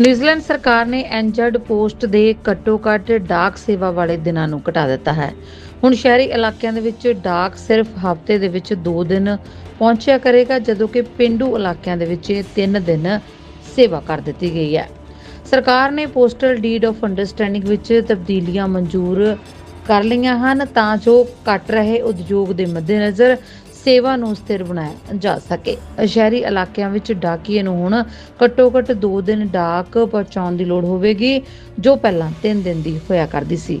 New Zealand ਸਰਕਾਰ ਨੇ ਐਨਜੈਡ Post ਦੇ ਘੱਟੋ-ਘੱਟ ਡਾਕ ਸੇਵਾ ਵਾਲੇ ਦਿਨਾਂ ਨੂੰ ਘਟਾ ਦਿੱਤਾ ਹੈ। ਹੁਣ ਸ਼ਹਿਰੀ ਇਲਾਕਿਆਂ ਦੇ ਵਿੱਚ ਡਾਕ ਸਿਰਫ ਹਫ਼ਤੇ ਦੇ ਵਿੱਚ 2 ਦਿਨ ਪਹੁੰਚਿਆ ਕਰੇਗਾ, ਜਦੋਂ ਕਿ ਪਿੰਡੂ ਇਲਾਕਿਆਂ ਦੇ ਵਿੱਚ ਇਹ 3 ਦਿਨ ਸੇਵਾ ਕਰ ਦਿੱਤੀ ਗਈ ਹੈ। ਸਰਕਾਰ ਨੇ ਪੋਸਟਲ ਡੀਡ ਆਫ ਅੰਡਰਸਟੈਂਡਿੰਗ ਵਿੱਚ ਤਬਦੀਲੀਆਂ ਮਨਜ਼ੂਰ ਕਰ ਲਈਆਂ ਹਨ, ਤਾਂ ਜੋ ਘਟ ਰਹੇ ਉਦਯੋਗ ਦੇ ਮੱਦੇਨਜ਼ਰ ਸੇਵਾ ਨੂੰ ਸਥਿਰ ਬਣਾਇਆ ਜਾ ਸਕੇ। ਸ਼ਹਿਰੀ ਇਲਾਕਿਆਂ ਵਿੱਚ ਡਾਕੀਏ ਨੂੰ ਹੁਣ ਘੱਟੋ-ਘੱਟ 2 ਦਿਨ ਡਾਕ ਪਹੁੰਚਾਉਣ ਦੀ ਲੋੜ ਹੋਵੇਗੀ, ਜੋ ਪਹਿਲਾਂ 3 ਦਿਨ ਦੀ ਹੋਇਆ ਕਰਦੀ ਸੀ।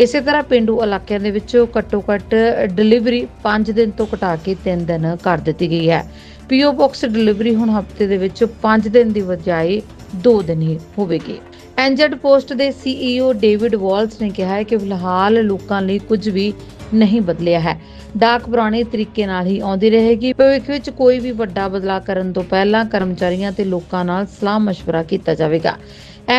ਇਸੇ ਤਰ੍ਹਾਂ ਪਿੰਡੂ ਇਲਾਕਿਆਂ ਦੇ ਵਿੱਚ ਘੱਟੋ-ਘੱਟ ਡਿਲੀਵਰੀ 5 ਦਿਨ ਤੋਂ ਘਟਾ ਕੇ 3 ਦਿਨ ਕਰ ਦਿੱਤੀ ਗਈ ਹੈ। ਪੀਓ ਬਾਕਸ ਡਿਲੀਵਰੀ ਹੁਣ ਹਫ਼ਤੇ ਦੇ ਵਿੱਚ 5 ਦਿਨ ਦੀ ਬਜਾਏ 2 ਦਿਨ ਹੀ ਹੋਵੇਗੀ। ਐਨਜੈਡ ਪੋਸਟ ਦੇ ਸੀਈਓ ਡੇਵਿਡ ਵਾਲਸ ਨੇ ਕਿਹਾ ਹੈ ਕਿ ਫਿਲਹਾਲ ਲੋਕਾਂ ਲਈ ਕੁਝ ਵੀ ਨਹੀਂ ਬਦਲਿਆ ਹੈ। ਡਾਕ ਪੁਰਾਣੇ ਤਰੀਕੇ ਨਾਲ ਹੀ ਆਉਂਦੀ ਰਹੇਗੀ। ਭਵਿੱਖ ਵਿੱਚ ਕੋਈ ਵੀ ਵੱਡਾ ਬਦਲਾਅ ਕਰਨ ਤੋਂ ਪਹਿਲਾਂ ਕਰਮਚਾਰੀਆਂ ਤੇ ਲੋਕਾਂ ਨਾਲ ਸਲਾਹ ਮਸ਼ਵਰਾ ਕੀਤਾ ਜਾਵੇਗਾ।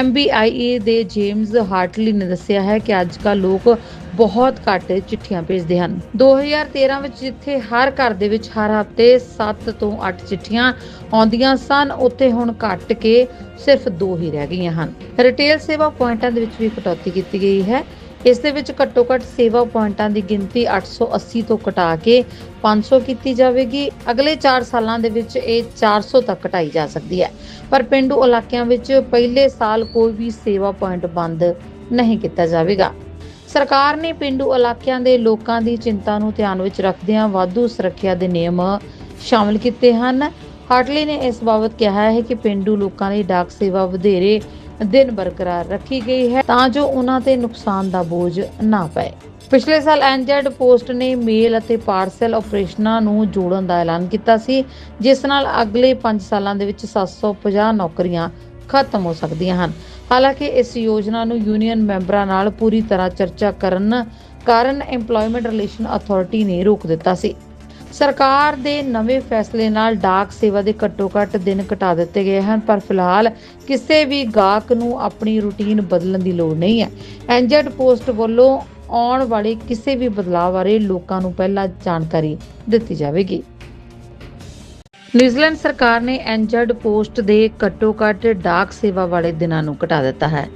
MBIA ਦੇ ਜੇਮਸ ਹਾਰਟਲੀ ਨੇ ਦੱਸਿਆ ਹੈ ਕਿ ਅੱਜਕੱਲ ਲੋਕ ਬਹੁਤ ਘੱਟ ਚਿੱਠੀਆਂ ਭੇਜਦੇ ਹਨ। 2013 ਵਿੱਚ ਜਿੱਥੇ ਹਰ ਘਰ ਦੇ ਵਿੱਚ ਹਰ ਹਫ਼ਤੇ 7 ਤੋਂ 8 ਚਿੱਠੀਆਂ ਆਉਂਦੀਆਂ ਸਨ, ਉੱਥੇ ਹੁਣ ਘੱਟ ਕੇ ਸਿਰਫ 2 ਹੀ ਰਹਿ ਗਈਆਂ ਹਨ। ਰਿਟੇਲ ਸੇਵਾ ਪੁਆਇੰਟਾਂ ਦੇ ਵਿੱਚ ਵੀ ਕਟੌਤੀ ਕੀਤੀ ਗਈ ਹੈ। ਇਸ ਦੇ ਵਿੱਚ ਘੱਟੋ ਘੱਟ ਸੇਵਾ ਪੁਆਇੰਟਾਂ ਦੀ ਗਿਣਤੀ 880 ਤੋਂ ਘਟਾ ਕੇ 500 ਕੀਤੀ ਜਾਵੇਗੀ। ਅਗਲੇ 4 ਸਾਲਾਂ ਦੇ ਵਿੱਚ ਇਹ 400 ਤੱਕ ਘਟਾਈ ਜਾ ਸਕਦੀ ਹੈ। ਪਰ ਪਿੰਡੂ ਇਲਾਕਿਆਂ ਵਿੱਚ ਪਹਿਲੇ ਸਾਲ ਕੋਈ ਵੀ ਸੇਵਾ ਪੁਆਇੰਟ ਬੰਦ ਨਹੀਂ ਕੀਤਾ ਜਾਵੇਗਾ। ਸਰਕਾਰ ਨੇ ਪਿੰਡੂ ਇਲਾਕਿਆਂ ਦੇ ਲੋਕਾਂ ਦੀ ਚਿੰਤਾ ਨੂੰ ਧਿਆਨ ਵਿੱਚ ਰੱਖਦਿਆਂ ਵਾਧੂ ਸੁਰੱਖਿਆ ਦੇ ਨਿਯਮ ਸ਼ਾਮਲ ਕੀਤੇ ਹਨ। ਹਾਰਟਲੀ ਨੇ ਇਸ ਬਾਬਤ ਕਿਹਾ ਹੈ ਕਿ ਪਿੰਡੂ ਲੋਕਾਂ ਲਈ ਡਾਕ ਸੇਵਾ ਵਧੇਰੇ ਦਿਨ ਬਰਕਰਾਰ ਰੱਖੀ ਗਈ ਹੈ ਤਾਂ ਜੋ ਉਹਨਾਂ ਤੇ ਨੁਕਸਾਨ ਦਾ ਬੋਝ ਨਾ ਪਏ। ਪਿਛਲੇ ਸਾਲ ਐਨਜੈਡ ਪੋਸਟ ਨੇ ਮੇਲ ਅਤੇ ਪਾਰਸਲ ਆਪਰੇਸ਼ਨਾਂ ਨੂੰ ਜੋੜਨ ਦਾ ਐਲਾਨ ਕੀਤਾ ਸੀ, ਜਿਸ ਨਾਲ ਅਗਲੇ 5 ਸਾਲਾਂ ਦੇ ਵਿੱਚ 750 ਨੌਕਰੀਆਂ ਖਤਮ ਹੋ ਸਕਦੀਆਂ ਹਨ। ਹਾਲਾਂਕਿ ਇਸ ਯੋਜਨਾ ਨੂੰ ਯੂਨੀਅਨ ਮੈਂਬਰਾਂ ਨਾਲ ਪੂਰੀ ਤਰ੍ਹਾਂ ਚਰਚਾ ਕਰਨ ਕਾਰਨ EMPLOYMENT ਰਿਲੇਸ਼ਨ ਅਥਾਰਟੀ ਨੇ ਰੋਕ ਦਿੱਤਾ ਸੀ। ਸਰਕਾਰ ਦੇ ਨਵੇਂ ਫੈਸਲੇ ਨਾਲ ਡਾਕ ਸੇਵਾ ਦੇ ਘੱਟੋ-ਘੱਟ ਦਿਨ ਘਟਾ ਦਿੱਤੇ ਗਏ ਹਨ, ਪਰ ਫਿਲਹਾਲ ਕਿਸੇ ਵੀ ਗਾਹਕ ਨੂੰ ਆਪਣੀ ਰੁਟੀਨ ਬਦਲਣ ਦੀ ਲੋੜ ਨਹੀਂ ਹੈ। ਐਨਜੈਡ ਪੋਸਟ ਵੱਲੋਂ ਆਉਣ ਵਾਲੇ ਕਿਸੇ ਵੀ ਬਦਲਾਅ ਬਾਰੇ ਲੋਕਾਂ ਨੂੰ ਪਹਿਲਾਂ ਜਾਣਕਾਰੀ ਦਿੱਤੀ ਜਾਵੇਗੀ। ਨਿਊਜ਼ੀਲੈਂਡ ਸਰਕਾਰ ਨੇ ਐਨਜੈਡ ਪੋਸਟ ਦੇ ਘੱਟੋ-ਘੱਟ ਡਾਕ ਸੇਵਾ ਵਾਲੇ ਦਿਨਾਂ ਨੂੰ ਘਟਾ ਦਿੱਤਾ ਹੈ।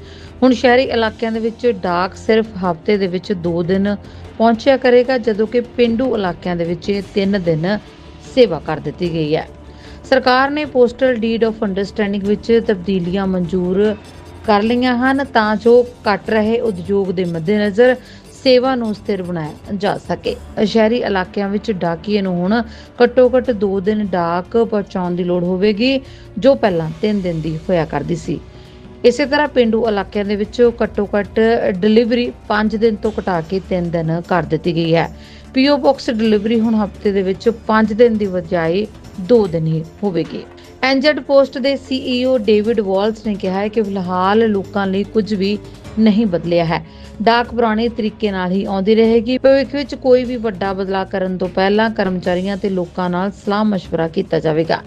ਹੁਣ ਸ਼ਹਿਰੀ ਇਲਾਕਿਆਂ ਦੇ ਵਿੱਚ ਡਾਕ ਸਿਰਫ ਹਫ਼ਤੇ ਦੇ ਵਿੱਚ 2 ਦਿਨ ਪਹੁੰਚਿਆ ਕਰੇਗਾ, ਜਦੋਂ ਕਿ ਪਿੰਡੂ ਇਲਾਕਿਆਂ ਦੇ ਵਿੱਚ ਇਹ 3 ਦਿਨ ਸੇਵਾ ਕਰ ਦਿੱਤੀ ਗਈ ਹੈ। ਸਰਕਾਰ ਨੇ ਪੋਸਟਲ ਡੀਡ ਆਫ ਅੰਡਰਸਟੈਂਡਿੰਗ ਵਿੱਚ ਤਬਦੀਲੀਆਂ ਮਨਜ਼ੂਰ ਕਰ ਲਈਆਂ ਹਨ, ਤਾਂ ਜੋ ਘਟ ਰਹੇ ਉਦਯੋਗ ਦੇ ਮੱਦੇਨਜ਼ਰ ਸੇਵਾ ਨੂੰ ਸਥਿਰ ਬਣਾਇਆ ਜਾ ਸਕੇ। ਸ਼ਹਿਰੀ ਇਲਾਕਿਆਂ ਵਿੱਚ ਡਾਕੀਏ ਨੂੰ ਹੁਣ ਘੱਟੋ-ਘੱਟ 2 ਦਿਨ ਡਾਕ ਪਹੁੰਚਾਉਣ ਦੀ ਲੋੜ ਹੋਵੇਗੀ, ਜੋ ਪਹਿਲਾਂ 3 ਦਿਨ ਦੀ ਹੋਇਆ ਕਰਦੀ ਸੀ। ਇਸੇ ਤਰ੍ਹਾਂ ਪਿੰਡੂ ਇਲਾਕਿਆਂ ਦੇ ਵਿੱਚ ਘੱਟੋ-ਘੱਟ ਡਿਲੀਵਰੀ 5 ਦਿਨ ਤੋਂ ਘਟਾ ਕੇ 3 ਦਿਨ ਕਰ ਦਿੱਤੀ ਗਈ ਹੈ। ਪੀਓ ਬਾਕਸ ਡਿਲੀਵਰੀ ਹੁਣ ਹਫ਼ਤੇ ਦੇ ਵਿੱਚ 5 ਦਿਨ ਦੀ ਬਜਾਏ 2 ਦਿਨ ਹੀ ਹੋਵੇਗੀ। ਐਨਜੈਡ ਪੋਸਟ ਦੇ ਸੀਈਓ ਡੇਵਿਡ ਵਾਲਸ ਨੇ ਕਿਹਾ ਹੈ ਕਿ ਫਿਲਹਾਲ ਲੋਕਾਂ ਲਈ ਕੁਝ ਵੀ ਨਹੀਂ ਬਦਲਿਆ ਹੈ। ਡਾਕ ਪੁਰਾਣੇ ਤਰੀਕੇ ਨਾਲ ਹੀ ਆਉਂਦੀ ਰਹੇਗੀ। ਭਵਿੱਖ ਵਿੱਚ ਕੋਈ ਵੀ ਵੱਡਾ ਬਦਲਾਅ ਕਰਨ ਤੋਂ ਪਹਿਲਾਂ ਕਰਮਚਾਰੀਆਂ ਤੇ ਲੋਕਾਂ ਨਾਲ ਸਲਾਹ ਮਸ਼ਵਰਾ ਕੀਤਾ ਜਾਵੇਗਾ।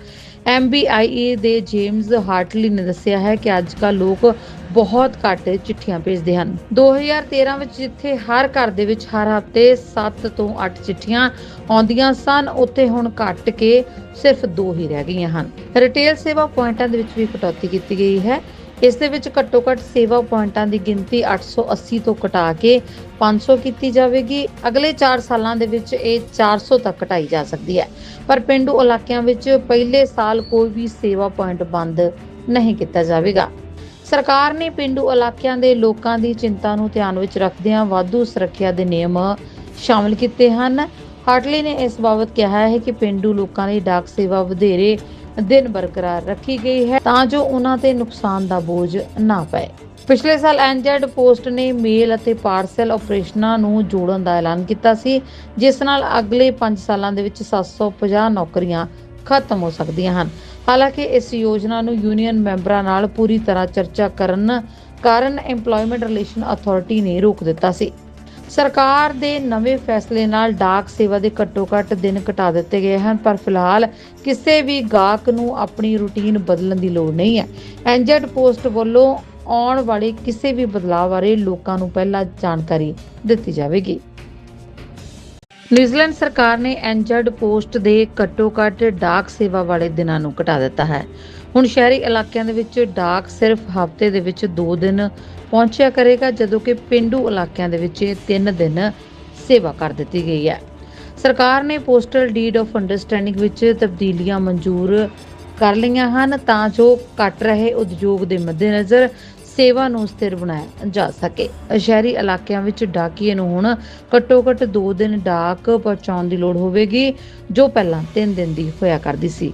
MBIA ਦੇ ਜੇਮਸ ਹਾਰਟਲੀ ਨੇ ਦੱਸਿਆ ਹੈ ਕਿ ਅੱਜਕੱਲ ਲੋਕ ਬਹੁਤ ਘੱਟ ਚਿੱਠੀਆਂ ਭੇਜਦੇ ਹਨ। 2013 ਵਿੱਚ ਜਿੱਥੇ ਹਰ ਘਰ ਦੇ ਵਿੱਚ ਹਰ ਹਫ਼ਤੇ 7 ਤੋਂ 8 ਚਿੱਠੀਆਂ ਆਉਂਦੀਆਂ ਸਨ, ਉੱਥੇ ਹੁਣ ਘੱਟ ਕੇ ਸਿਰਫ 2 ਹੀ ਰਹਿ ਗਈਆਂ ਹਨ। ਰਿਟੇਲ ਸੇਵਾ ਪੁਆਇੰਟਾਂ ਦੇ ਵਿੱਚ ਵੀ ਕਟੌਤੀ ਕੀਤੀ ਗਈ ਹੈ। ਇਸ ਦੇ ਵਿੱਚ ਘੱਟੋ ਘੱਟ ਸੇਵਾ ਪੁਆਇੰਟਾਂ ਦੀ ਗਿਣਤੀ 880 ਤੋਂ ਘਟਾ ਕੇ 500 ਕੀਤੀ ਜਾਵੇਗੀ। ਅਗਲੇ 4 ਸਾਲਾਂ ਦੇ ਵਿੱਚ ਇਹ 400 ਤੱਕ ਘਟਾਈ ਜਾ ਸਕਦੀ ਹੈ। ਪਰ ਪਿੰਡੂ ਇਲਾਕਿਆਂ ਵਿੱਚ ਪਹਿਲੇ ਸਾਲ ਕੋਈ ਵੀ ਸੇਵਾ ਪੁਆਇੰਟ ਬੰਦ ਨਹੀਂ ਕੀਤਾ ਜਾਵੇਗਾ। ਸਰਕਾਰ ਨੇ ਪਿੰਡੂ ਇਲਾਕਿਆਂ ਦੇ ਲੋਕਾਂ ਦੀ ਚਿੰਤਾ ਨੂੰ ਧਿਆਨ ਵਿੱਚ ਰੱਖਦਿਆਂ ਵਾਧੂ ਸੁਰੱਖਿਆ ਦੇ ਨਿਯਮ ਸ਼ਾਮਲ ਕੀਤੇ ਹਨ। ਹਾਰਟਲੀ ਨੇ ਇਸ ਬਾਬਤ ਕਿਹਾ ਹੈ ਕਿ ਪਿੰਡੂ ਲੋਕਾਂ ਲਈ ਡਾਕ ਸੇਵਾ ਵਧੇਰੇ ਦਿਨ ਬਰਕਰਾਰ ਰੱਖੀ ਗਈ ਹੈ ਤਾਂ ਜੋ ਉਹਨਾਂ ਤੇ ਨੁਕਸਾਨ ਦਾ ਬੋਝ ਨਾ ਪਏ। ਪਿਛਲੇ ਸਾਲ ਐਨਜੈਡ ਪੋਸਟ ਨੇ ਮੇਲ ਅਤੇ ਪਾਰਸਲ ਆਪਰੇਸ਼ਨਾਂ ਨੂੰ ਜੋੜਨ ਦਾ ਐਲਾਨ ਕੀਤਾ ਸੀ, ਜਿਸ ਨਾਲ ਅਗਲੇ 5 ਸਾਲਾਂ ਦੇ ਵਿੱਚ 750 ਨੌਕਰੀਆਂ ਖਤਮ ਹੋ ਸਕਦੀਆਂ ਹਨ। ਹਾਲਾਂਕਿ ਇਸ ਯੋਜਨਾ ਨੂੰ ਯੂਨੀਅਨ ਮੈਂਬਰਾਂ ਨਾਲ ਪੂਰੀ ਤਰ੍ਹਾਂ ਚਰਚਾ ਕਰਨ ਕਾਰਨ EMPLOYMENT ਰਿਲੇਸ਼ਨ ਅਥਾਰਟੀ ਨੇ ਰੋਕ ਦਿੱਤਾ ਸੀ। ਸਰਕਾਰ ਦੇ ਨਵੇਂ ਫੈਸਲੇ ਨਾਲ ਡਾਕ ਸੇਵਾ ਦੇ ਘੱਟੋ-ਘੱਟ ਦਿਨ ਘਟਾ ਦਿੱਤੇ ਗਏ ਹਨ, ਪਰ ਫਿਲਹਾਲ ਕਿਸੇ ਵੀ ਗਾਹਕ ਨੂੰ ਆਪਣੀ ਰੁਟੀਨ ਬਦਲਣ ਦੀ ਲੋੜ ਨਹੀਂ ਹੈ। ਐਨਜੈਡ ਪੋਸਟ ਵੱਲੋਂ ਆਉਣ ਵਾਲੇ ਕਿਸੇ ਵੀ ਬਦਲਾਅ ਬਾਰੇ ਲੋਕਾਂ ਨੂੰ ਪਹਿਲਾਂ ਜਾਣਕਾਰੀ ਦਿੱਤੀ ਜਾਵੇਗੀ। ਨਿਊਜ਼ੀਲੈਂਡ ਸਰਕਾਰ ਨੇ ਐਨਜੈਡ ਪੋਸਟ ਦੇ ਘੱਟੋ-ਘੱਟ ਡਾਕ ਸੇਵਾ ਵਾਲੇ ਦਿਨਾਂ ਨੂੰ ਘਟਾ ਦਿੱਤਾ ਹੈ। ਹੁਣ ਸ਼ਹਿਰੀ ਇਲਾਕਿਆਂ ਦੇ ਵਿੱਚ ਡਾਕ ਸਿਰਫ ਹਫ਼ਤੇ ਦੇ ਵਿੱਚ 2 ਦਿਨ ਪਹੁੰਚਿਆ ਕਰੇਗਾ ਜਦੋਂ ਕਿ ਪਿੰਡੂ ਇਲਾਕਿਆਂ ਦੇ ਵਿੱਚ ਇਹ 3 ਦਿਨ ਸੇਵਾ ਕਰ ਦਿੱਤੀ ਗਈ ਹੈ। ਸਰਕਾਰ ਨੇ ਪੋਸਟਲ ਡੀਡ ਆਫ ਅੰਡਰਸਟੈਂਡਿੰਗ ਵਿੱਚ ਤਬਦੀਲੀਆਂ ਮਨਜ਼ੂਰ ਕਰ ਲਈਆਂ ਹਨ ਤਾਂ ਜੋ ਘਟ ਰਹੇ ਉਦਯੋਗ ਦੇ ਮੱਦੇਨਜ਼ਰ ਸੇਵਾ ਨੂੰ ਸਥਿਰ ਬਣਾਇਆ ਜਾ ਸਕੇ। ਸ਼ਹਿਰੀ ਇਲਾਕਿਆਂ ਵਿੱਚ ਡਾਕੀਏ ਨੂੰ ਹੁਣ ਘੱਟੋ-ਘੱਟ 2 ਦਿਨ ਡਾਕ ਪਹੁੰਚਾਉਣ ਦੀ ਲੋੜ ਹੋਵੇਗੀ, ਜੋ ਪਹਿਲਾਂ 3 ਦਿਨ ਦੀ ਹੋਇਆ ਕਰਦੀ ਸੀ।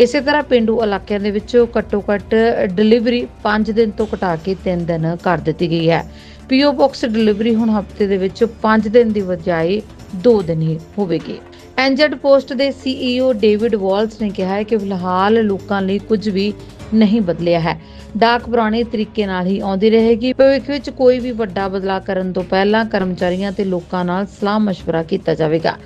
ਇਸੇ ਤਰ੍ਹਾਂ ਪਿੰਡੂ ਇਲਾਕਿਆਂ ਦੇ ਵਿੱਚ ਘੱਟੋ-ਘੱਟ ਡਿਲੀਵਰੀ 5 ਦਿਨ ਤੋਂ ਘਟਾ ਕੇ 3 ਦਿਨ ਕਰ ਦਿੱਤੀ ਗਈ ਹੈ। ਪੀਓ ਬਾਕਸ ਡਿਲੀਵਰੀ ਹੁਣ ਹਫ਼ਤੇ ਦੇ ਵਿੱਚ 5 ਦਿਨ ਦੀ ਬਜਾਏ 2 ਦਿਨ ਹੀ ਹੋਵੇਗੀ। ਐਨਜੈਡ ਪੋਸਟ ਦੇ ਸੀਈਓ ਡੇਵਿਡ ਵਾਲਸ ਨੇ ਕਿਹਾ ਹੈ ਕਿ ਫਿਲਹਾਲ ਲੋਕਾਂ ਲਈ ਕੁਝ ਵੀ ਨਹੀਂ ਬਦਲਿਆ ਹੈ। ਡਾਕ ਪੁਰਾਣੇ ਤਰੀਕੇ ਨਾਲ ਹੀ ਆਉਂਦੀ ਰਹੇਗੀ। ਭਵਿੱਖ ਵਿੱਚ ਕੋਈ ਵੀ ਵੱਡਾ ਬਦਲਾਅ ਕਰਨ ਤੋਂ ਪਹਿਲਾਂ ਕਰਮਚਾਰੀਆਂ ਤੇ ਲੋਕਾਂ ਨਾਲ ਸਲਾਹ ਮਸ਼ਵਰਾ ਕੀਤਾ ਜਾਵੇਗਾ।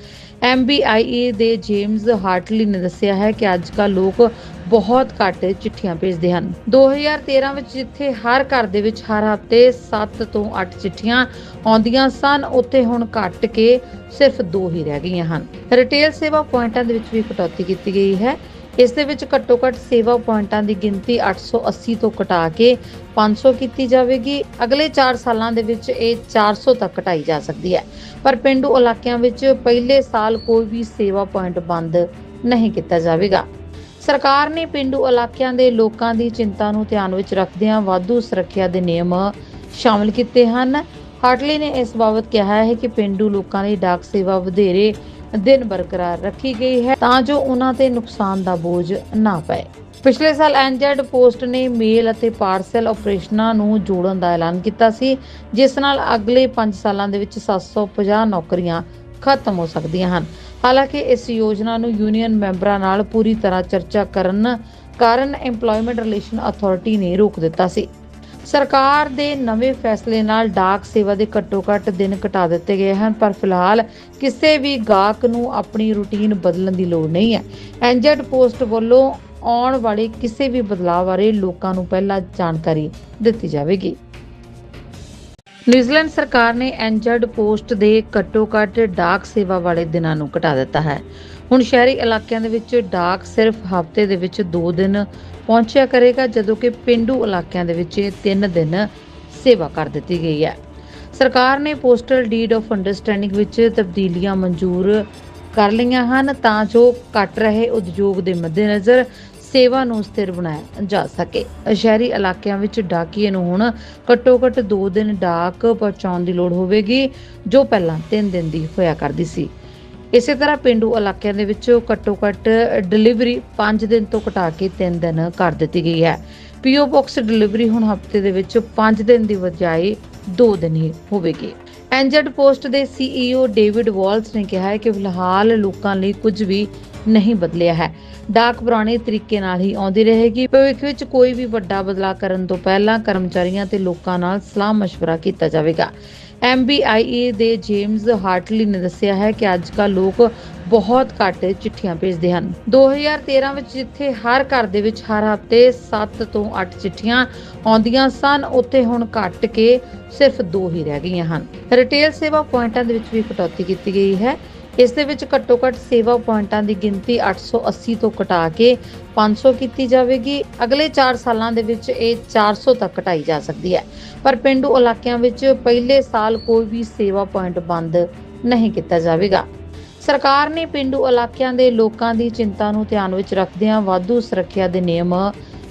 MBIA ਦੇ ਜੇਮਸ ਹਾਰਟਲੀ ਨੇ ਦੱਸਿਆ ਹੈ ਕਿ ਅੱਜਕੱਲ ਲੋਕ ਬਹੁਤ ਘੱਟ ਚਿੱਠੀਆਂ ਭੇਜਦੇ ਹਨ। 2013 ਵਿੱਚ ਜਿੱਥੇ ਹਰ ਘਰ ਦੇ ਵਿੱਚ ਹਰ ਹਫ਼ਤੇ 7 ਤੋਂ 8 ਚਿੱਠੀਆਂ ਆਉਂਦੀਆਂ ਸਨ, ਉੱਥੇ ਹੁਣ ਘੱਟ ਕੇ ਸਿਰਫ 2 ਹੀ ਰਹਿ ਗਈਆਂ ਹਨ। ਰਿਟੇਲ ਸੇਵਾ ਪੁਆਇੰਟਾਂ ਦੇ ਵਿੱਚ ਵੀ ਕਟੌਤੀ ਕੀਤੀ ਗਈ ਹੈ। ਇਸ ਦੇ ਵਿੱਚ ਘੱਟੋ ਘੱਟ ਸੇਵਾ ਪੁਆਇੰਟਾਂ ਦੀ ਗਿਣਤੀ 880 ਤੋਂ ਘਟਾ ਕੇ 500 ਕੀਤੀ ਜਾਵੇਗੀ। ਅਗਲੇ 4 ਸਾਲਾਂ ਦੇ ਵਿੱਚ ਇਹ 400 ਤੱਕ ਘਟਾਈ ਜਾ ਸਕਦੀ ਹੈ। ਪਰ ਪਿੰਡੂ ਇਲਾਕਿਆਂ ਵਿੱਚ ਪਹਿਲੇ ਸਾਲ ਕੋਈ ਵੀ ਸੇਵਾ ਪੁਆਇੰਟ ਬੰਦ ਨਹੀਂ ਕੀਤਾ ਜਾਵੇਗਾ। ਸਰਕਾਰ ਨੇ ਪਿੰਡੂ ਇਲਾਕਿਆਂ ਦੇ ਲੋਕਾਂ ਦੀ ਚਿੰਤਾ ਨੂੰ ਧਿਆਨ ਵਿੱਚ ਰੱਖਦਿਆਂ ਵਾਧੂ ਸੁਰੱਖਿਆ ਦੇ ਨਿਯਮ ਸ਼ਾਮਲ ਕੀਤੇ ਹਨ। ਹਾਰਟਲੀ ਨੇ ਇਸ ਬਾਬਤ ਕਿਹਾ ਹੈ ਕਿ ਪਿੰਡੂ ਲੋਕਾਂ ਲਈ ਡਾਕ ਸੇਵਾ ਵਧੇਰੇ ਦਿਨ ਬਰਕਰਾਰ ਰੱਖੀ ਗਈ ਹੈ ਤਾਂ ਜੋ ਉਹਨਾਂ ਤੇ ਨੁਕਸਾਨ ਦਾ ਬੋਝ ਨਾ ਪਏ। ਪਿਛਲੇ ਸਾਲ ਐਨਜੈਡ ਪੋਸਟ ਨੇ ਮੇਲ ਅਤੇ ਪਾਰਸਲ ਆਪਰੇਸ਼ਨਾਂ ਨੂੰ ਜੋੜਨ ਦਾ ਐਲਾਨ ਕੀਤਾ ਸੀ, ਜਿਸ ਨਾਲ ਅਗਲੇ 5 ਸਾਲਾਂ ਦੇ ਵਿੱਚ 750 ਨੌਕਰੀਆਂ ਖਤਮ ਹੋ ਸਕਦੀਆਂ ਹਨ। ਹਾਲਾਂਕਿ ਇਸ ਯੋਜਨਾ ਨੂੰ ਯੂਨੀਅਨ ਮੈਂਬਰਾਂ ਨਾਲ ਪੂਰੀ ਤਰ੍ਹਾਂ ਚਰਚਾ ਕਰਨ ਕਾਰਨ EMPLOYMENT ਰਿਲੇਸ਼ਨ ਅਥਾਰਟੀ ਨੇ ਰੋਕ ਦਿੱਤਾ ਸੀ। ਸਰਕਾਰ ਦੇ ਨਵੇਂ ਫੈਸਲੇ ਨਾਲ ਡਾਕ ਸੇਵਾ ਦੇ ਘੱਟੋ-ਘੱਟ ਦਿਨ ਘਟਾ ਦਿੱਤੇ ਗਏ ਹਨ, ਪਰ ਫਿਲਹਾਲ ਕਿਸੇ ਵੀ ਗਾਹਕ ਨੂੰ ਆਪਣੀ ਰੁਟੀਨ ਬਦਲਣ ਦੀ ਲੋੜ ਨਹੀਂ ਹੈ। ਐਨਜੈਡ ਪੋਸਟ ਵੱਲੋਂ ਆਉਣ ਵਾਲੇ ਕਿਸੇ ਵੀ ਬਦਲਾਅ ਬਾਰੇ ਲੋਕਾਂ ਨੂੰ ਪਹਿਲਾਂ ਜਾਣਕਾਰੀ ਦਿੱਤੀ ਜਾਵੇਗੀ। ਨਿਊਜ਼ੀਲੈਂਡ ਸਰਕਾਰ ਨੇ ਐਨਜੈਡ ਪੋਸਟ ਦੇ ਘੱਟੋ-ਘੱਟ ਡਾਕ ਸੇਵਾ ਵਾਲੇ ਦਿਨਾਂ ਨੂੰ ਘਟਾ ਦਿੱਤਾ ਹੈ। ਹੁਣ ਸ਼ਹਿਰੀ ਇਲਾਕਿਆਂ ਦੇ ਵਿੱਚ ਡਾਕ ਸਿਰਫ ਹਫ਼ਤੇ ਦੇ ਵਿੱਚ 2 ਦਿਨ ਪਹੁੰਚਿਆ ਕਰੇਗਾ ਜਦੋਂ ਕਿ ਪਿੰਡੂ ਇਲਾਕਿਆਂ ਦੇ ਵਿੱਚ ਇਹ 3 ਦਿਨ ਸੇਵਾ ਕਰ ਦਿੱਤੀ ਗਈ ਹੈ। ਸਰਕਾਰ ਨੇ ਪੋਸਟਲ ਡੀਡ ਆਫ ਅੰਡਰਸਟੈਂਡਿੰਗ ਵਿੱਚ ਤਬਦੀਲੀਆਂ ਮਨਜ਼ੂਰ ਕਰ ਲਈਆਂ ਹਨ ਤਾਂ ਜੋ ਘਟ ਰਹੇ ਉਦਯੋਗ ਦੇ ਮੱਦੇਨਜ਼ਰ ਸੇਵਾ ਨੂੰ ਸਥਿਰ ਬਣਾਇਆ ਜਾ ਸਕੇ। ਸ਼ਹਿਰੀ ਇਲਾਕਿਆਂ ਵਿੱਚ ਡਾਕੀਏ ਨੂੰ ਹੁਣ ਘੱਟੋ-ਘੱਟ 2 ਦਿਨ ਡਾਕ ਪਹੁੰਚਾਉਣ ਦੀ ਲੋੜ ਹੋਵੇਗੀ, ਜੋ ਪਹਿਲਾਂ 3 ਦਿਨ ਦੀ ਹੋਇਆ ਕਰਦੀ ਸੀ। ਇਸੇ ਤਰ੍ਹਾਂ ਪਿੰਡੂ ਇਲਾਕਿਆਂ ਦੇ ਵਿੱਚ ਘੱਟੋ-ਘੱਟ ਡਿਲੀਵਰੀ 5 ਦਿਨ ਤੋਂ ਘਟਾ ਕੇ 3 ਦਿਨ ਕਰ ਦਿੱਤੀ ਗਈ ਹੈ। ਪੀਓ ਬਾਕਸ ਡਿਲੀਵਰੀ ਹੁਣ ਹਫ਼ਤੇ ਦੇ ਵਿੱਚ 5 ਦਿਨ ਦੀ ਬਜਾਏ 2 ਦਿਨ ਹੀ ਹੋਵੇਗੀ। ਐਨਜੈਡ ਪੋਸਟ ਦੇ ਸੀਈਓ ਡੇਵਿਡ ਵਾਲਸ ਨੇ ਕਿਹਾ ਹੈ ਕਿ ਫਿਲਹਾਲ ਲੋਕਾਂ ਲਈ ਕੁਝ ਵੀ ਨਹੀਂ ਬਦਲਿਆ ਹੈ। ਡਾਕ ਪੁਰਾਣੇ ਤਰੀਕੇ ਨਾਲ ਹੀ ਆਉਂਦੀ ਰਹੇਗੀ। ਭਵਿੱਖ ਵਿੱਚ ਕੋਈ ਵੀ ਵੱਡਾ ਬਦਲਾਅ ਕਰਨ ਤੋਂ ਪਹਿਲਾਂ ਕਰਮਚਾਰੀਆਂ ਤੇ ਲੋਕਾਂ ਨਾਲ ਸਲਾਹ ਮਸ਼ਵਰਾ ਕੀਤਾ ਜਾਵੇਗਾ। MBIA ਦੇ ਜੇਮਸ ਹਾਰਟਲੀ ਨੇ ਦੱਸਿਆ ਹੈ ਕਿ ਅੱਜਕੱਲ ਲੋਕ ਬਹੁਤ ਘੱਟ ਚਿੱਠੀਆਂ ਭੇਜਦੇ ਹਨ। 2013 ਵਿੱਚ ਜਿੱਥੇ ਹਰ ਘਰ ਦੇ ਵਿੱਚ ਹਰ ਹਫ਼ਤੇ 7 ਤੋਂ 8 ਚਿੱਠੀਆਂ ਆਉਂਦੀਆਂ ਸਨ, ਉੱਥੇ ਹੁਣ ਘੱਟ ਕੇ ਸਿਰਫ 2 ਹੀ ਰਹਿ ਗਈਆਂ ਹਨ। ਰਿਟੇਲ ਸੇਵਾ ਪੁਆਇੰਟਾਂ ਦੇ ਵਿੱਚ ਵੀ ਕਟੌਤੀ ਕੀਤੀ ਗਈ ਹੈ। ਇਸ ਦੇ ਵਿੱਚ ਘੱਟੋ ਘੱਟ ਸੇਵਾ ਪੁਆਇੰਟਾਂ ਦੀ ਗਿਣਤੀ 880 ਤੋਂ ਘਟਾ ਕੇ 500 ਕੀਤੀ ਜਾਵੇਗੀ। ਅਗਲੇ 4 ਸਾਲਾਂ ਦੇ ਵਿੱਚ ਇਹ 400 ਤੱਕ ਘਟਾਈ ਜਾ ਸਕਦੀ ਹੈ। ਪਰ ਪਿੰਡੂ ਇਲਾਕਿਆਂ ਵਿੱਚ ਪਹਿਲੇ ਸਾਲ ਕੋਈ ਵੀ ਸੇਵਾ ਪੁਆਇੰਟ ਬੰਦ ਨਹੀਂ ਕੀਤਾ ਜਾਵੇਗਾ। ਸਰਕਾਰ ਨੇ ਪਿੰਡੂ ਇਲਾਕਿਆਂ ਦੇ ਲੋਕਾਂ ਦੀ ਚਿੰਤਾ ਨੂੰ ਧਿਆਨ ਵਿੱਚ ਰੱਖਦਿਆਂ ਵਾਧੂ ਸੁਰੱਖਿਆ ਦੇ ਨਿਯਮ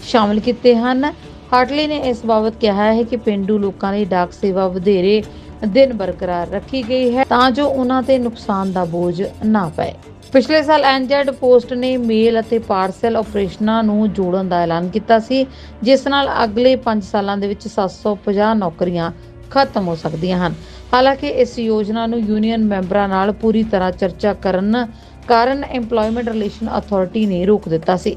ਸ਼ਾਮਲ ਕੀਤੇ ਹਨ। ਹਾਰਟਲੀ ਨੇ ਇਸ ਬਾਬਤ ਕਿਹਾ ਹੈ ਕਿ ਪਿੰਡੂ ਲੋਕਾਂ ਲਈ ਡਾਕ ਸੇਵਾ ਵਧੇਰੇ ਦਿਨ ਬਰਕਰਾਰ ਰੱਖੀ ਗਈ ਹੈ ਤਾਂ ਜੋ ਉਹਨਾਂ ਤੇ ਨੁਕਸਾਨ ਦਾ ਬੋਝ ਨਾ ਪਏ। ਪਿਛਲੇ ਸਾਲ ਐਨਜੈਡ ਪੋਸਟ ਨੇ ਮੇਲ ਅਤੇ ਪਾਰਸਲ ਆਪਰੇਸ਼ਨਾਂ ਨੂੰ ਜੋੜਨ ਦਾ ਐਲਾਨ ਕੀਤਾ ਸੀ, ਜਿਸ ਨਾਲ ਅਗਲੇ 5 ਸਾਲਾਂ ਦੇ ਵਿੱਚ 750 ਨੌਕਰੀਆਂ ਖਤਮ ਹੋ ਸਕਦੀਆਂ ਹਨ। ਹਾਲਾਂਕਿ ਇਸ ਯੋਜਨਾ ਨੂੰ ਯੂਨੀਅਨ ਮੈਂਬਰਾਂ ਨਾਲ ਪੂਰੀ ਤਰ੍ਹਾਂ ਚਰਚਾ ਕਰਨ ਕਾਰਨ EMPLOYMENT ਰਿਲੇਸ਼ਨ ਅਥਾਰਟੀ ਨੇ ਰੋਕ ਦਿੱਤਾ ਸੀ।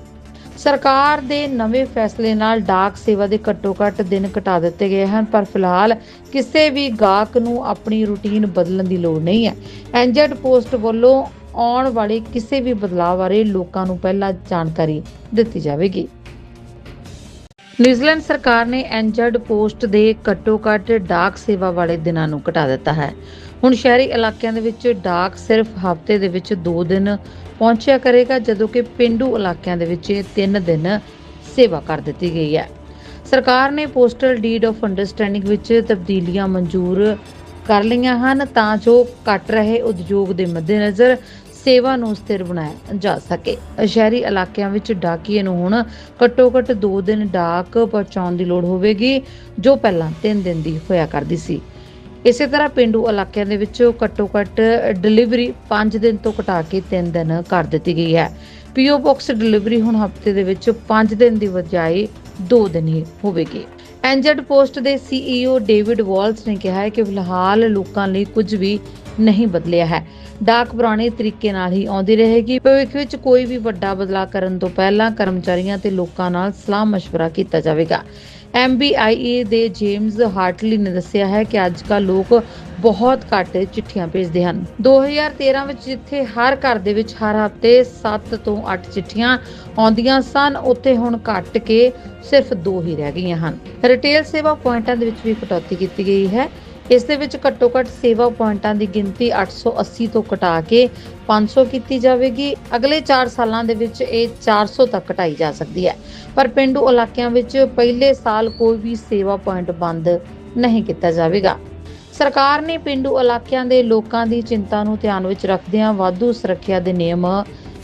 ਸਰਕਾਰ ਦੇ ਨਵੇਂ ਫੈਸਲੇ ਨਾਲ ਡਾਕ ਸੇਵਾ ਦੇ ਘੱਟੋ-ਘੱਟ ਦਿਨ ਘਟਾ ਦਿੱਤੇ ਗਏ ਹਨ, ਪਰ ਫਿਲਹਾਲ ਕਿਸੇ ਵੀ ਗਾਹਕ ਨੂੰ ਆਪਣੀ ਰੁਟੀਨ ਬਦਲਣ ਦੀ ਲੋੜ ਨਹੀਂ ਹੈ। ਐਨਜੈਡ ਪੋਸਟ ਵੱਲੋਂ ਆਉਣ ਵਾਲੇ ਕਿਸੇ ਵੀ ਬਦਲਾਅ ਬਾਰੇ ਲੋਕਾਂ ਨੂੰ ਪਹਿਲਾਂ ਜਾਣਕਾਰੀ ਦਿੱਤੀ ਜਾਵੇਗੀ। ਨਿਊਜ਼ੀਲੈਂਡ ਸਰਕਾਰ ਨੇ ਐਨਜੈਡ ਪੋਸਟ ਦੇ ਘੱਟੋ-ਘੱਟ ਡਾਕ ਸੇਵਾ ਵਾਲੇ ਦਿਨਾਂ ਨੂੰ ਘਟਾ ਦਿੱਤਾ ਹੈ। ਹੁਣ ਸ਼ਹਿਰੀ ਇਲਾਕਿਆਂ ਦੇ ਵਿੱਚ ਡਾਕ ਸਿਰਫ ਹਫ਼ਤੇ ਦੇ ਵਿੱਚ 2 ਦਿਨ ਪਹੁੰਚਿਆ ਕਰੇਗਾ ਜਦੋਂ ਕਿ ਪਿੰਡੂ ਇਲਾਕਿਆਂ ਦੇ ਵਿੱਚ ਇਹ 3 ਦਿਨ ਸੇਵਾ ਕਰ ਦਿੱਤੀ ਗਈ ਹੈ। ਸਰਕਾਰ ਨੇ ਪੋਸਟਲ ਡੀਡ ਆਫ ਅੰਡਰਸਟੈਂਡਿੰਗ ਵਿੱਚ ਤਬਦੀਲੀਆਂ ਮਨਜ਼ੂਰ ਕਰ ਲਈਆਂ ਹਨ ਤਾਂ ਜੋ ਘਟ ਰਹੇ ਉਦਯੋਗ ਦੇ ਮੱਦੇਨਜ਼ਰ ਸੇਵਾ ਨੂੰ ਸਥਿਰ ਬਣਾਇਆ ਜਾ ਸਕੇ। ਸ਼ਹਿਰੀ ਇਲਾਕਿਆਂ ਵਿੱਚ ਡਾਕੀਏ ਨੂੰ ਹੁਣ ਘੱਟੋ-ਘੱਟ 2 ਦਿਨ ਡਾਕ ਪਹੁੰਚਾਉਣ ਦੀ ਲੋੜ ਹੋਵੇਗੀ, ਜੋ ਪਹਿਲਾਂ 3 ਦਿਨ ਦੀ ਹੋਇਆ ਕਰਦੀ ਸੀ। ਇਸੇ ਤਰ੍ਹਾਂ ਪਿੰਡੂ ਇਲਾਕਿਆਂ ਦੇ ਵਿੱਚ ਘੱਟੋ-ਘੱਟ ਡਿਲੀਵਰੀ 5 ਦਿਨ ਤੋਂ ਘਟਾ ਕੇ 3 ਦਿਨ ਕਰ ਦਿੱਤੀ ਗਈ ਹੈ। ਪੀਓ ਬਾਕਸ ਡਿਲੀਵਰੀ ਹੁਣ ਹਫ਼ਤੇ ਦੇ ਵਿੱਚ 5 ਦਿਨ ਦੀ ਬਜਾਏ 2 ਦਿਨ ਹੀ ਹੋਵੇਗੀ। ਐਨਜੈਡ ਪੋਸਟ ਦੇ ਸੀਈਓ ਡੇਵਿਡ ਵਾਲਸ ਨੇ ਕਿਹਾ ਹੈ ਕਿ ਫਿਲਹਾਲ ਲੋਕਾਂ ਲਈ ਕੁਝ ਵੀ ਨਹੀਂ ਬਦਲਿਆ ਹੈ। ਡਾਕ ਪੁਰਾਣੇ ਤਰੀਕੇ ਨਾਲ ਹੀ ਆਉਂਦੀ ਰਹੇਗੀ। ਭਵਿੱਖ ਵਿੱਚ ਕੋਈ ਵੀ ਵੱਡਾ ਬਦਲਾਅ ਕਰਨ ਤੋਂ ਪਹਿਲਾਂ ਕਰਮਚਾਰੀਆਂ ਤੇ ਲੋਕਾਂ ਨਾਲ ਸਲਾਹ ਮਸ਼ਵਰਾ ਕੀਤਾ ਜਾਵੇਗਾ। MBIA ਦੇ ਜੇਮਸ ਹਾਰਟਲੀ ਨੇ ਦੱਸਿਆ ਹੈ ਕਿ ਅੱਜਕੱਲ ਲੋਕ ਬਹੁਤ ਘੱਟ ਚਿੱਠੀਆਂ ਭੇਜਦੇ ਹਨ। 2013 ਵਿੱਚ ਜਿੱਥੇ ਹਰ ਘਰ ਦੇ ਵਿੱਚ ਹਰ ਹਫ਼ਤੇ 7 ਤੋਂ 8 ਚਿੱਠੀਆਂ ਆਉਂਦੀਆਂ ਸਨ, ਉੱਥੇ ਹੁਣ ਘੱਟ ਕੇ ਸਿਰਫ 2 ਹੀ ਰਹਿ ਗਈਆਂ ਹਨ। ਰਿਟੇਲ ਸੇਵਾ ਪੁਆਇੰਟਾਂ ਦੇ ਵਿੱਚ ਵੀ ਕਟੌਤੀ ਕੀਤੀ ਗਈ ਹੈ। ਇਸ ਦੇ ਵਿੱਚ ਘੱਟੋ ਘੱਟ ਸੇਵਾ ਪੁਆਇੰਟਾਂ ਦੀ ਗਿਣਤੀ 880 ਤੋਂ ਘਟਾ ਕੇ 500 ਕੀਤੀ ਜਾਵੇਗੀ। ਅਗਲੇ 4 ਸਾਲਾਂ ਦੇ ਵਿੱਚ ਇਹ 400 ਤੱਕ ਘਟਾਈ ਜਾ ਸਕਦੀ ਹੈ। ਪਰ ਪਿੰਡੂ ਇਲਾਕਿਆਂ ਵਿੱਚ ਪਹਿਲੇ ਸਾਲ ਕੋਈ ਵੀ ਸੇਵਾ ਪੁਆਇੰਟ ਬੰਦ ਨਹੀਂ ਕੀਤਾ ਜਾਵੇਗਾ। ਸਰਕਾਰ ਨੇ ਪਿੰਡੂ ਇਲਾਕਿਆਂ ਦੇ ਲੋਕਾਂ ਦੀ ਚਿੰਤਾ ਨੂੰ ਧਿਆਨ ਵਿੱਚ ਰੱਖਦਿਆਂ ਵਾਧੂ ਸੁਰੱਖਿਆ ਦੇ ਨਿਯਮ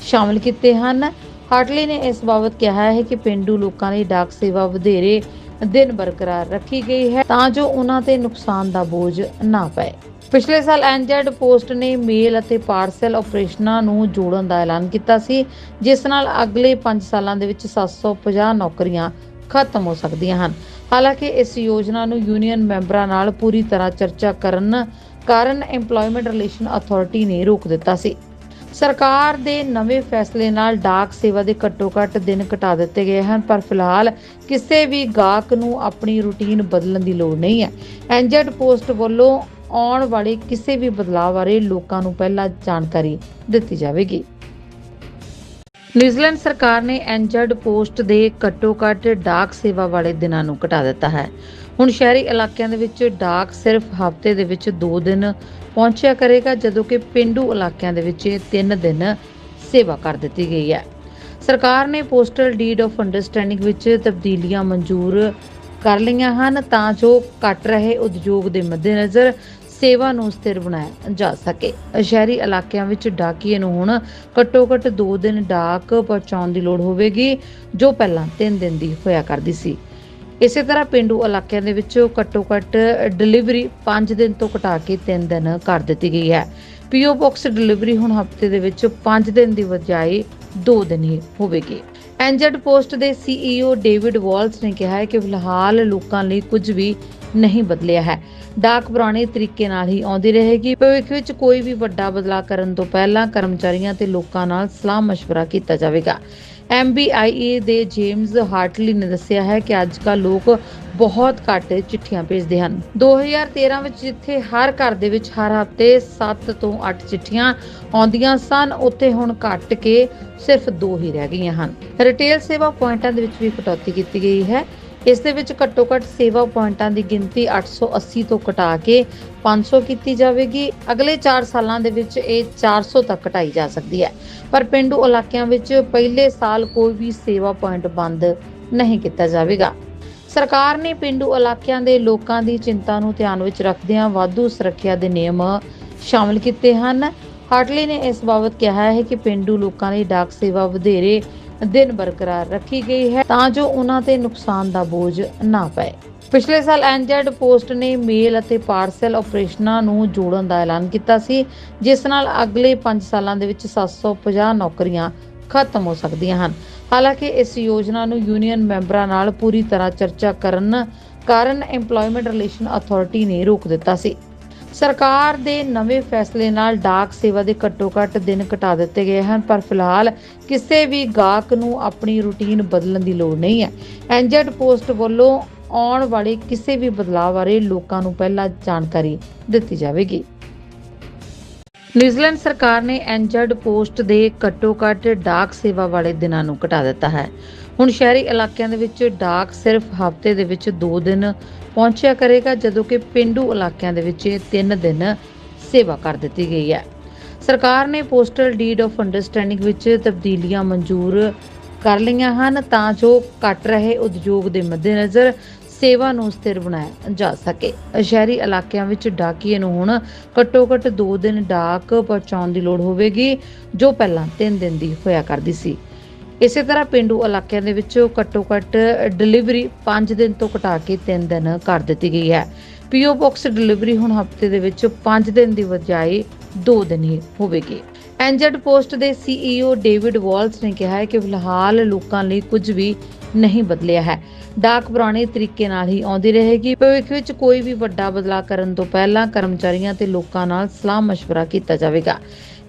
ਸ਼ਾਮਲ ਕੀਤੇ ਹਨ। ਹਾਰਟਲੀ ਨੇ ਇਸ ਬਾਬਤ ਕਿਹਾ ਹੈ ਕਿ ਪਿੰਡੂ ਲੋਕਾਂ ਲਈ ਡਾਕ ਸੇਵਾ ਵਧੇਰੇ ਦਿਨ ਬਰਕਰਾਰ ਰੱਖੀ ਗਈ ਹੈ ਤਾਂ ਜੋ ਉਹਨਾਂ ਤੇ ਨੁਕਸਾਨ ਦਾ ਬੋਝ ਨਾ ਪਏ। ਪਿਛਲੇ ਸਾਲ ਐਨਜੈਡ ਪੋਸਟ ਨੇ ਮੇਲ ਅਤੇ ਪਾਰਸਲ ਆਪਰੇਸ਼ਨਾਂ ਨੂੰ ਜੋੜਨ ਦਾ ਐਲਾਨ ਕੀਤਾ ਸੀ, ਜਿਸ ਨਾਲ ਅਗਲੇ 5 ਸਾਲਾਂ ਦੇ ਵਿੱਚ 750 ਨੌਕਰੀਆਂ ਖਤਮ ਹੋ ਸਕਦੀਆਂ ਹਨ। ਹਾਲਾਂਕਿ ਇਸ ਯੋਜਨਾ ਨੂੰ ਯੂਨੀਅਨ ਮੈਂਬਰਾਂ ਨਾਲ ਪੂਰੀ ਤਰ੍ਹਾਂ ਚਰਚਾ ਕਰਨ ਕਾਰਨ EMPLOYMENT ਰਿਲੇਸ਼ਨ ਅਥਾਰਟੀ ਨੇ ਰੋਕ ਦਿੱਤਾ ਸੀ। ਸਰਕਾਰ ਦੇ ਨਵੇਂ ਫੈਸਲੇ ਨਾਲ ਡਾਕ ਸੇਵਾ ਦੇ ਘੱਟੋ-ਘੱਟ ਦਿਨ ਘਟਾ ਦਿੱਤੇ ਗਏ ਹਨ, ਪਰ ਫਿਲਹਾਲ ਕਿਸੇ ਵੀ ਗਾਹਕ ਨੂੰ ਆਪਣੀ ਰੁਟੀਨ ਬਦਲਣ ਦੀ ਲੋੜ ਨਹੀਂ ਹੈ। ਐਨਜੈਡ ਪੋਸਟ ਵੱਲੋਂ ਆਉਣ ਵਾਲੇ ਕਿਸੇ ਵੀ ਬਦਲਾਅ ਬਾਰੇ ਲੋਕਾਂ ਨੂੰ ਪਹਿਲਾਂ ਜਾਣਕਾਰੀ ਦਿੱਤੀ ਜਾਵੇਗੀ। ਨਿਊਜ਼ੀਲੈਂਡ ਸਰਕਾਰ ਨੇ ਐਨਜੈਡ ਪੋਸਟ ਦੇ ਘੱਟੋ-ਘੱਟ ਡਾਕ ਸੇਵਾ ਵਾਲੇ ਦਿਨਾਂ ਨੂੰ ਘਟਾ ਦਿੱਤਾ ਹੈ। ਹੁਣ ਸ਼ਹਿਰੀ ਇਲਾਕਿਆਂ ਦੇ ਵਿੱਚ ਡਾਕ ਸਿਰਫ ਹਫ਼ਤੇ ਦੇ ਵਿੱਚ 2 ਦਿਨ ਪਹੁੰਚਿਆ ਕਰੇਗਾ ਜਦੋਂ ਕਿ ਪਿੰਡੂ ਇਲਾਕਿਆਂ ਦੇ ਵਿੱਚ ਇਹ 3 ਦਿਨ ਸੇਵਾ ਕਰ ਦਿੱਤੀ ਗਈ ਹੈ। ਸਰਕਾਰ ਨੇ ਪੋਸਟਲ ਡੀਡ ਆਫ ਅੰਡਰਸਟੈਂਡਿੰਗ ਵਿੱਚ ਤਬਦੀਲੀਆਂ ਮਨਜ਼ੂਰ ਕਰ ਲਈਆਂ ਹਨ ਤਾਂ ਜੋ ਘਟ ਰਹੇ ਉਦਯੋਗ ਦੇ ਮੱਦੇਨਜ਼ਰ ਸੇਵਾ ਨੂੰ ਸਥਿਰ ਬਣਾਇਆ ਜਾ ਸਕੇ। ਸ਼ਹਿਰੀ ਇਲਾਕਿਆਂ ਵਿੱਚ ਡਾਕੀਏ ਨੂੰ ਹੁਣ ਘੱਟੋ-ਘੱਟ 2 ਦਿਨ ਡਾਕ ਪਹੁੰਚਾਉਣ ਦੀ ਲੋੜ ਹੋਵੇਗੀ, ਜੋ ਪਹਿਲਾਂ 3 ਦਿਨ ਦੀ ਹੋਇਆ ਕਰਦੀ ਸੀ। ਇਸੇ ਤਰ੍ਹਾਂ ਪਿੰਡੂ ਇਲਾਕਿਆਂ ਦੇ ਵਿੱਚ ਘੱਟੋ-ਘੱਟ ਡਿਲੀਵਰੀ 5 ਦਿਨ ਤੋਂ ਘਟਾ ਕੇ 3 ਦਿਨ ਕਰ ਦਿੱਤੀ ਗਈ ਹੈ। ਪੀਓ ਬਾਕਸ ਡਿਲੀਵਰੀ ਹੁਣ ਹਫ਼ਤੇ ਦੇ ਵਿੱਚ 5 ਦਿਨ ਦੀ ਬਜਾਏ 2 ਦਿਨ ਹੀ ਹੋਵੇਗੀ। ਐਨਜੈਡ ਪੋਸਟ ਦੇ ਸੀਈਓ ਡੇਵਿਡ ਵਾਲਸ ਨੇ ਕਿਹਾ ਹੈ ਕਿ ਫਿਲਹਾਲ ਲੋਕਾਂ ਲਈ ਕੁਝ ਵੀ ਨਹੀਂ ਬਦਲਿਆ ਹੈ। ਡਾਕ ਪੁਰਾਣੇ ਤਰੀਕੇ ਨਾਲ ਹੀ ਆਉਂਦੀ ਰਹੇਗੀ। ਭਵਿੱਖ ਵਿੱਚ ਕੋਈ ਵੀ ਵੱਡਾ ਬਦਲਾਅ ਕਰਨ ਤੋਂ ਪਹਿਲਾਂ ਕਰਮਚਾਰੀਆਂ ਤੇ ਲੋਕਾਂ ਨਾਲ ਸਲਾਹ ਮਸ਼ਵਰਾ ਕੀਤਾ ਜਾਵੇਗਾ। MBIA ਦੇ ਜੇਮਸ ਹਾਰਟਲੀ ਨੇ ਦੱਸਿਆ ਹੈ ਕਿ ਅੱਜਕੱਲ ਲੋਕ ਬਹੁਤ ਘੱਟ ਚਿੱਠੀਆਂ ਭੇਜਦੇ ਹਨ। 2013 ਵਿੱਚ ਜਿੱਥੇ ਹਰ ਘਰ ਦੇ ਵਿੱਚ ਹਰ ਹਫ਼ਤੇ 7 ਤੋਂ 8 ਚਿੱਠੀਆਂ ਆਉਂਦੀਆਂ ਸਨ, ਉੱਥੇ ਹੁਣ ਘੱਟ ਕੇ ਸਿਰਫ 2 ਹੀ ਰਹਿ ਗਈਆਂ ਹਨ। ਰਿਟੇਲ ਸੇਵਾ ਪੁਆਇੰਟਾਂ ਦੇ ਵਿੱਚ ਵੀ ਕਟੌਤੀ ਕੀਤੀ ਗਈ ਹੈ। ਇਸ ਦੇ ਵਿੱਚ ਘੱਟੋ ਘੱਟ ਸੇਵਾ ਪੁਆਇੰਟਾਂ ਦੀ ਗਿਣਤੀ 880 ਤੋਂ ਘਟਾ ਕੇ 500 ਕੀਤੀ ਜਾਵੇਗੀ। ਅਗਲੇ 4 ਸਾਲਾਂ ਦੇ ਵਿੱਚ ਇਹ 400 ਤੱਕ ਘਟਾਈ ਜਾ ਸਕਦੀ ਹੈ। ਪਰ ਪਿੰਡੂ ਇਲਾਕਿਆਂ ਵਿੱਚ ਪਹਿਲੇ ਸਾਲ ਕੋਈ ਵੀ ਸੇਵਾ ਪੁਆਇੰਟ ਬੰਦ ਨਹੀਂ ਕੀਤਾ ਜਾਵੇਗਾ। ਸਰਕਾਰ ਨੇ ਪਿੰਡੂ ਇਲਾਕਿਆਂ ਦੇ ਲੋਕਾਂ ਦੀ ਚਿੰਤਾ ਨੂੰ ਧਿਆਨ ਵਿੱਚ ਰੱਖਦਿਆਂ ਵਾਧੂ ਸੁਰੱਖਿਆ ਦੇ ਨਿਯਮ ਸ਼ਾਮਲ ਕੀਤੇ ਹਨ। ਹਾਰਟਲੀ ਨੇ ਇਸ ਬਾਬਤ ਕਿਹਾ ਹੈ ਕਿ ਪਿੰਡੂ ਲੋਕਾਂ ਲਈ ਡਾਕ ਸੇਵਾ ਵਧੇਰੇ ਦਿਨ ਬਰਕਰਾਰ ਰੱਖੀ ਗਈ ਹੈ ਤਾਂ ਜੋ ਉਹਨਾਂ ਤੇ ਨੁਕਸਾਨ ਦਾ ਬੋਝ ਨਾ ਪਏ। ਪਿਛਲੇ ਸਾਲ ਐਨਜੈਡ ਪੋਸਟ ਨੇ ਮੇਲ ਅਤੇ ਪਾਰਸਲ ਆਪਰੇਸ਼ਨਾਂ ਨੂੰ ਜੋੜਨ ਦਾ ਐਲਾਨ ਕੀਤਾ ਸੀ, ਜਿਸ ਨਾਲ ਅਗਲੇ 5 ਸਾਲਾਂ ਦੇ ਵਿੱਚ 750 ਨੌਕਰੀਆਂ ਖਤਮ ਹੋ ਸਕਦੀਆਂ ਹਨ। ਹਾਲਾਂਕਿ ਇਸ ਯੋਜਨਾ ਨੂੰ ਯੂਨੀਅਨ ਮੈਂਬਰਾਂ ਨਾਲ ਪੂਰੀ ਤਰ੍ਹਾਂ ਚਰਚਾ ਕਰਨ ਕਾਰਨ EMPLOYMENT ਰਿਲੇਸ਼ਨ ਅਥਾਰਟੀ ਨੇ ਰੋਕ ਦਿੱਤਾ ਸੀ। ਸਰਕਾਰ ਦੇ ਨਵੇਂ ਫੈਸਲੇ ਨਾਲ ਡਾਕ ਸੇਵਾ ਦੇ ਘੱਟੋ-ਘੱਟ ਦਿਨ ਘਟਾ ਦਿੱਤੇ ਗਏ ਹਨ, ਪਰ ਫਿਲਹਾਲ ਕਿਸੇ ਵੀ ਗਾਹਕ ਨੂੰ ਆਪਣੀ ਰੁਟੀਨ ਬਦਲਣ ਦੀ ਲੋੜ ਨਹੀਂ ਹੈ। ਐਨਜੈਡ ਪੋਸਟ ਵੱਲੋਂ ਆਉਣ ਵਾਲੇ ਕਿਸੇ ਵੀ ਬਦਲਾਅ ਬਾਰੇ ਲੋਕਾਂ ਨੂੰ ਪਹਿਲਾਂ ਜਾਣਕਾਰੀ ਦਿੱਤੀ ਜਾਵੇਗੀ। ਨਿਊਜ਼ੀਲੈਂਡ ਸਰਕਾਰ ਨੇ ਐਨਜੈਡ ਪੋਸਟ ਦੇ ਘੱਟੋ-ਘੱਟ ਡਾਕ ਸੇਵਾ ਵਾਲੇ ਦਿਨਾਂ ਨੂੰ ਘਟਾ ਦਿੱਤਾ ਹੈ। ਹੁਣ ਸ਼ਹਿਰੀ ਇਲਾਕਿਆਂ ਦੇ ਵਿੱਚ ਡਾਕ ਸਿਰਫ ਹਫ਼ਤੇ ਦੇ ਵਿੱਚ 2 ਦਿਨ ਪਹੁੰਚਿਆ ਕਰੇਗਾ, ਜਦੋਂ ਕਿ ਪਿੰਡੂ ਇਲਾਕਿਆਂ ਦੇ ਵਿੱਚ ਇਹ 3 ਦਿਨ ਸੇਵਾ ਕਰ ਦਿੱਤੀ ਗਈ ਹੈ। ਸਰਕਾਰ ਨੇ ਪੋਸਟਲ ਡੀਡ ਆਫ ਅੰਡਰਸਟੈਂਡਿੰਗ ਵਿੱਚ ਤਬਦੀਲੀਆਂ ਮਨਜ਼ੂਰ ਕਰ ਲਈਆਂ ਹਨ, ਤਾਂ ਜੋ ਘਟ ਰਹੇ ਉਦਯੋਗ ਦੇ ਮੱਦੇਨਜ਼ਰ ਸੇਵਾ ਨੂੰ ਸਥਿਰ ਬਣਾਇਆ ਜਾ ਸਕੇ। ਸ਼ਹਿਰੀ ਇਲਾਕਿਆਂ ਵਿੱਚ ਡਾਕੀਏ ਨੂੰ ਹੁਣ ਘੱਟੋ-ਘੱਟ 2 ਦਿਨ ਡਾਕ ਪਹੁੰਚਾਉਣ ਦੀ ਲੋੜ ਹੋਵੇਗੀ, ਜੋ ਪਹਿਲਾਂ 3 ਦਿਨ ਦੀ ਹੋਇਆ ਕਰਦੀ ਸੀ। ਇਸੇ ਤਰ੍ਹਾਂ ਪਿੰਡੂ ਇਲਾਕਿਆਂ ਦੇ ਵਿੱਚ ਘੱਟੋ-ਘੱਟ ਡਿਲੀਵਰੀ 5 ਦਿਨ ਤੋਂ ਘਟਾ ਕੇ 3 ਦਿਨ ਕਰ ਦਿੱਤੀ ਗਈ ਹੈ। ਪੀਓ ਬਾਕਸ ਡਿਲੀਵਰੀ ਹੁਣ ਹਫ਼ਤੇ ਦੇ ਵਿੱਚ 5 ਦਿਨ ਦੀ ਬਜਾਏ 2 ਦਿਨ ਹੀ ਹੋਵੇਗੀ। ਐਨਜੈਡ ਪੋਸਟ ਦੇ ਸੀਈਓ ਡੇਵਿਡ ਵਾਲਸ ਨੇ ਕਿਹਾ ਹੈ ਕਿ ਫਿਲਹਾਲ ਲੋਕਾਂ ਲਈ ਕੁਝ ਵੀ ਨਹੀਂ ਬਦਲਿਆ ਹੈ। ਡਾਕ ਪੁਰਾਣੇ ਤਰੀਕੇ ਨਾਲ ਹੀ ਆਉਂਦੀ ਰਹੇਗੀ। ਭਵਿੱਖ ਵਿੱਚ ਕੋਈ ਵੀ ਵੱਡਾ ਬਦਲਾਅ ਕਰਨ ਤੋਂ ਪਹਿਲਾਂ ਕਰਮਚਾਰੀਆਂ ਤੇ ਲੋਕਾਂ ਨਾਲ ਸਲਾਹ ਮਸ਼ਵਰਾ ਕੀਤਾ ਜਾਵੇਗਾ।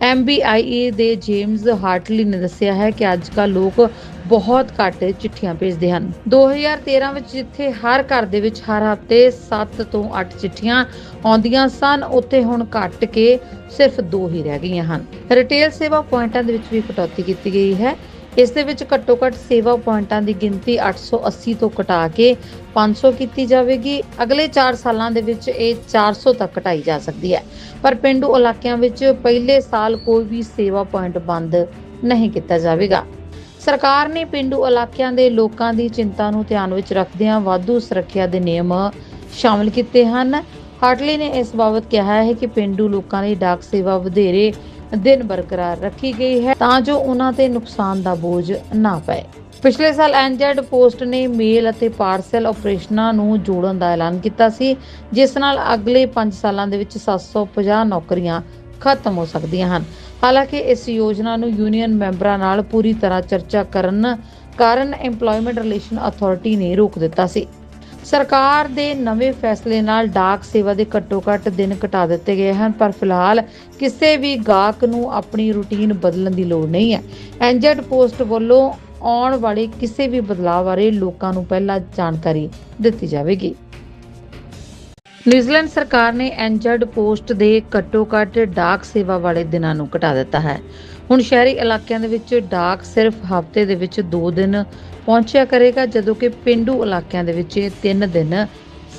MBIA ਦੇ ਜੇਮਸ ਹਾਰਟਲੀ ਨੇ ਦੱਸਿਆ ਹੈ ਕਿ ਅੱਜਕੱਲ ਲੋਕ ਬਹੁਤ ਘੱਟ ਚਿੱਠੀਆਂ ਭੇਜਦੇ ਹਨ। 2013 ਵਿੱਚ ਜਿੱਥੇ ਹਰ ਘਰ ਦੇ ਵਿੱਚ ਹਰ ਹਫ਼ਤੇ 7 ਤੋਂ 8 ਚਿੱਠੀਆਂ ਆਉਂਦੀਆਂ ਸਨ, ਉੱਥੇ ਹੁਣ ਘੱਟ ਕੇ ਸਿਰਫ 2 ਹੀ ਰਹਿ ਗਈਆਂ ਹਨ। ਰਿਟੇਲ ਸੇਵਾ ਪੁਆਇੰਟਾਂ ਦੇ ਵਿੱਚ ਵੀ ਕਟੌਤੀ ਕੀਤੀ ਗਈ ਹੈ। ਇਸ ਦੇ ਵਿੱਚ ਘੱਟੋ ਘੱਟ ਸੇਵਾ ਪੁਆਇੰਟਾਂ ਦੀ ਗਿਣਤੀ 880 ਤੋਂ ਘਟਾ ਕੇ 500 ਕੀਤੀ ਜਾਵੇਗੀ। ਅਗਲੇ 4 ਸਾਲਾਂ ਦੇ ਵਿੱਚ ਇਹ 400 ਤੱਕ ਘਟਾਈ ਜਾ ਸਕਦੀ ਹੈ। ਪਰ ਪਿੰਡੂ ਇਲਾਕਿਆਂ ਵਿੱਚ ਪਹਿਲੇ ਸਾਲ ਕੋਈ ਵੀ ਸੇਵਾ ਪੁਆਇੰਟ ਬੰਦ ਨਹੀਂ ਕੀਤਾ ਜਾਵੇਗਾ। ਸਰਕਾਰ ਨੇ ਪਿੰਡੂ ਇਲਾਕਿਆਂ ਦੇ ਲੋਕਾਂ ਦੀ ਚਿੰਤਾ ਨੂੰ ਧਿਆਨ ਵਿੱਚ ਰੱਖਦਿਆਂ ਵਾਧੂ ਸੁਰੱਖਿਆ ਦੇ ਨਿਯਮ ਸ਼ਾਮਲ ਕੀਤੇ ਹਨ। ਹਾਰਟਲੀ ਨੇ ਇਸ ਬਾਬਤ ਕਿਹਾ ਹੈ ਕਿ ਪਿੰਡੂ ਲੋਕਾਂ ਲਈ ਡਾਕ ਸੇਵਾ ਵਧੇਰੇ ਦਿਨ ਬਰਕਰਾਰ ਰੱਖੀ ਗਈ ਹੈ ਤਾਂ ਜੋ ਉਹਨਾਂ ਤੇ ਨੁਕਸਾਨ ਦਾ ਬੋਝ ਨਾ ਪਏ। ਪਿਛਲੇ ਸਾਲ ਐਨਜੈਡ ਪੋਸਟ ਨੇ ਮੇਲ ਅਤੇ ਪਾਰਸਲ ਆਪਰੇਸ਼ਨਾਂ ਨੂੰ ਜੋੜਨ ਦਾ ਐਲਾਨ ਕੀਤਾ ਸੀ, ਜਿਸ ਨਾਲ ਅਗਲੇ 5 ਸਾਲਾਂ ਦੇ ਵਿੱਚ 750 ਨੌਕਰੀਆਂ ਖਤਮ ਹੋ ਸਕਦੀਆਂ ਹਨ। ਹਾਲਾਂਕਿ ਇਸ ਯੋਜਨਾ ਨੂੰ ਯੂਨੀਅਨ ਮੈਂਬਰਾਂ ਨਾਲ ਪੂਰੀ ਤਰ੍ਹਾਂ ਚਰਚਾ ਕਰਨ ਕਾਰਨ EMPLOYMENT ਰਿਲੇਸ਼ਨ ਅਥਾਰਟੀ ਨੇ ਰੋਕ ਦਿੱਤਾ ਸੀ। ਸਰਕਾਰ ਦੇ ਨਵੇਂ ਫੈਸਲੇ ਨਾਲ ਡਾਕ ਸੇਵਾ ਦੇ ਘੱਟੋ-ਘੱਟ ਦਿਨ ਘਟਾ ਦਿੱਤੇ ਗਏ ਹਨ, ਪਰ ਫਿਲਹਾਲ ਕਿਸੇ ਵੀ ਗਾਹਕ ਨੂੰ ਆਪਣੀ ਰੁਟੀਨ ਬਦਲਣ ਦੀ ਲੋੜ ਨਹੀਂ ਹੈ। ਐਨਜੈਡ ਪੋਸਟ ਵੱਲੋਂ ਆਉਣ ਵਾਲੇ ਕਿਸੇ ਵੀ ਬਦਲਾਅ ਬਾਰੇ ਲੋਕਾਂ ਨੂੰ ਪਹਿਲਾਂ ਜਾਣਕਾਰੀ ਦਿੱਤੀ ਜਾਵੇਗੀ। ਨਿਊਜ਼ੀਲੈਂਡ ਸਰਕਾਰ ਨੇ ਐਨਜੈਡ ਪੋਸਟ ਦੇ ਘੱਟੋ-ਘੱਟ ਡਾਕ ਸੇਵਾ ਵਾਲੇ ਦਿਨਾਂ ਨੂੰ ਘਟਾ ਦਿੱਤਾ ਹੈ। ਹੁਣ ਸ਼ਹਿਰੀ ਇਲਾਕਿਆਂ ਦੇ ਵਿੱਚ ਡਾਕ ਸਿਰਫ ਹਫ਼ਤੇ ਦੇ ਵਿੱਚ 2 ਦਿਨ ਪਹੁੰਚਿਆ ਕਰੇਗਾ ਜਦੋਂ ਕਿ ਪਿੰਡੂ ਇਲਾਕਿਆਂ ਦੇ ਵਿੱਚ ਇਹ 3 ਦਿਨ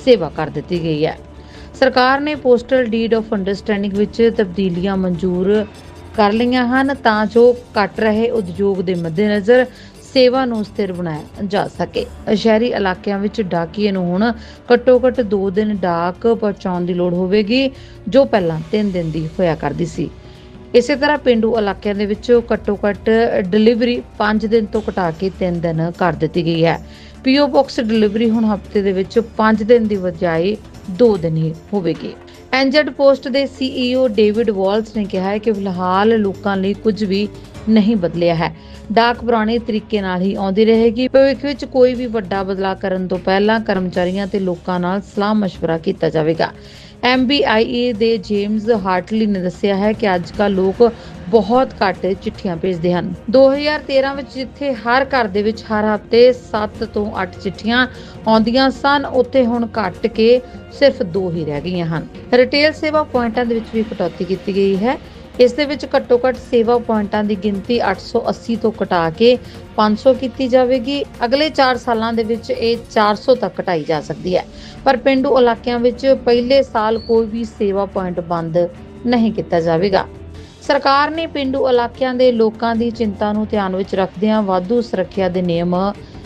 ਸੇਵਾ ਕਰ ਦਿੱਤੀ ਗਈ ਹੈ। ਸਰਕਾਰ ਨੇ ਪੋਸਟਲ ਡੀਡ ਆਫ ਅੰਡਰਸਟੈਂਡਿੰਗ ਵਿੱਚ ਤਬਦੀਲੀਆਂ ਮਨਜ਼ੂਰ ਕਰ ਲਈਆਂ ਹਨ ਤਾਂ ਜੋ ਘਟ ਰਹੇ ਉਦਯੋਗ ਦੇ ਮੱਦੇਨਜ਼ਰ ਸੇਵਾ ਨੂੰ ਸਥਿਰ ਬਣਾਇਆ ਜਾ ਸਕੇ। ਸ਼ਹਿਰੀ ਇਲਾਕਿਆਂ ਵਿੱਚ ਡਾਕੀਏ ਨੂੰ ਹੁਣ ਘੱਟੋ-ਘੱਟ 2 ਦਿਨ ਡਾਕ ਪਹੁੰਚਾਉਣ ਦੀ ਲੋੜ ਹੋਵੇਗੀ, ਜੋ ਪਹਿਲਾਂ 3 ਦਿਨ ਦੀ ਹੋਇਆ ਕਰਦੀ ਸੀ। ਇਸੇ ਤਰ੍ਹਾਂ ਪਿੰਡੂ ਇਲਾਕਿਆਂ ਦੇ ਵਿੱਚ ਘੱਟੋ-ਘੱਟ ਡਿਲੀਵਰੀ 5 ਦਿਨ ਤੋਂ ਘਟਾ ਕੇ 3 ਦਿਨ ਕਰ ਦਿੱਤੀ ਗਈ ਹੈ। ਪੀਓ ਬਾਕਸ ਡਿਲੀਵਰੀ ਹੁਣ ਹਫ਼ਤੇ ਦੇ ਵਿੱਚ 5 ਦਿਨ ਦੀ ਬਜਾਏ 2 ਦਿਨ ਹੀ ਹੋਵੇਗੀ। ਐਨਜੈਡ ਪੋਸਟ ਦੇ ਸੀਈਓ ਡੇਵਿਡ ਵਾਲਸ ਨੇ ਕਿਹਾ ਹੈ ਕਿ ਫਿਲਹਾਲ ਲੋਕਾਂ ਲਈ ਕੁਝ ਵੀ ਨਹੀਂ ਬਦਲਿਆ ਹੈ। ਡਾਕ ਪੁਰਾਣੇ ਤਰੀਕੇ ਨਾਲ ਹੀ ਆਉਂਦੀ ਰਹੇਗੀ। ਭਵਿੱਖ ਵਿੱਚ ਕੋਈ ਵੀ ਵੱਡਾ ਬਦਲਾਅ ਕਰਨ ਤੋਂ ਪਹਿਲਾਂ ਕਰਮਚਾਰੀਆਂ ਤੇ ਲੋਕਾਂ ਨਾਲ ਸਲਾਹ ਮਸ਼ਵਰਾ ਕੀਤਾ ਜਾਵੇਗਾ। MBIA ਦੇ ਜੇਮਸ ਹਾਰਟਲੀ ਨੇ ਦੱਸਿਆ ਹੈ ਕਿ ਅੱਜਕੱਲ ਲੋਕ ਬਹੁਤ ਘੱਟ ਚਿੱਠੀਆਂ ਭੇਜਦੇ ਹਨ। 2013 ਵਿੱਚ ਜਿੱਥੇ ਹਰ ਘਰ ਦੇ ਵਿੱਚ ਹਰ ਹਫ਼ਤੇ 7 ਤੋਂ 8 ਚਿੱਠੀਆਂ ਆਉਂਦੀਆਂ ਸਨ, ਉੱਥੇ ਹੁਣ ਘੱਟ ਕੇ ਸਿਰਫ 2 ਹੀ ਰਹਿ ਗਈਆਂ ਹਨ। ਰਿਟੇਲ ਸੇਵਾ ਪੁਆਇੰਟਾਂ ਦੇ ਵਿੱਚ ਵੀ ਕਟੌਤੀ ਕੀਤੀ ਗਈ ਹੈ। ਇਸ ਦੇ ਵਿੱਚ ਘੱਟੋ ਘੱਟ ਸੇਵਾ ਪੁਆਇੰਟਾਂ ਦੀ ਗਿਣਤੀ 880 ਤੋਂ ਘਟਾ ਕੇ 500 ਕੀਤੀ ਜਾਵੇਗੀ। ਅਗਲੇ 4 ਸਾਲਾਂ ਦੇ ਵਿੱਚ ਇਹ 400 ਤੱਕ ਘਟਾਈ ਜਾ ਸਕਦੀ ਹੈ। ਪਰ ਪਿੰਡੂ ਇਲਾਕਿਆਂ ਵਿੱਚ ਪਹਿਲੇ ਸਾਲ ਕੋਈ ਵੀ ਸੇਵਾ ਪੁਆਇੰਟ ਬੰਦ ਨਹੀਂ ਕੀਤਾ ਜਾਵੇਗਾ। ਸਰਕਾਰ ਨੇ ਪਿੰਡੂ ਇਲਾਕਿਆਂ ਦੇ ਲੋਕਾਂ ਦੀ ਚਿੰਤਾ ਨੂੰ ਧਿਆਨ ਵਿੱਚ ਰੱਖਦਿਆਂ ਵਾਧੂ ਸੁਰੱਖਿਆ ਦੇ ਨਿਯਮ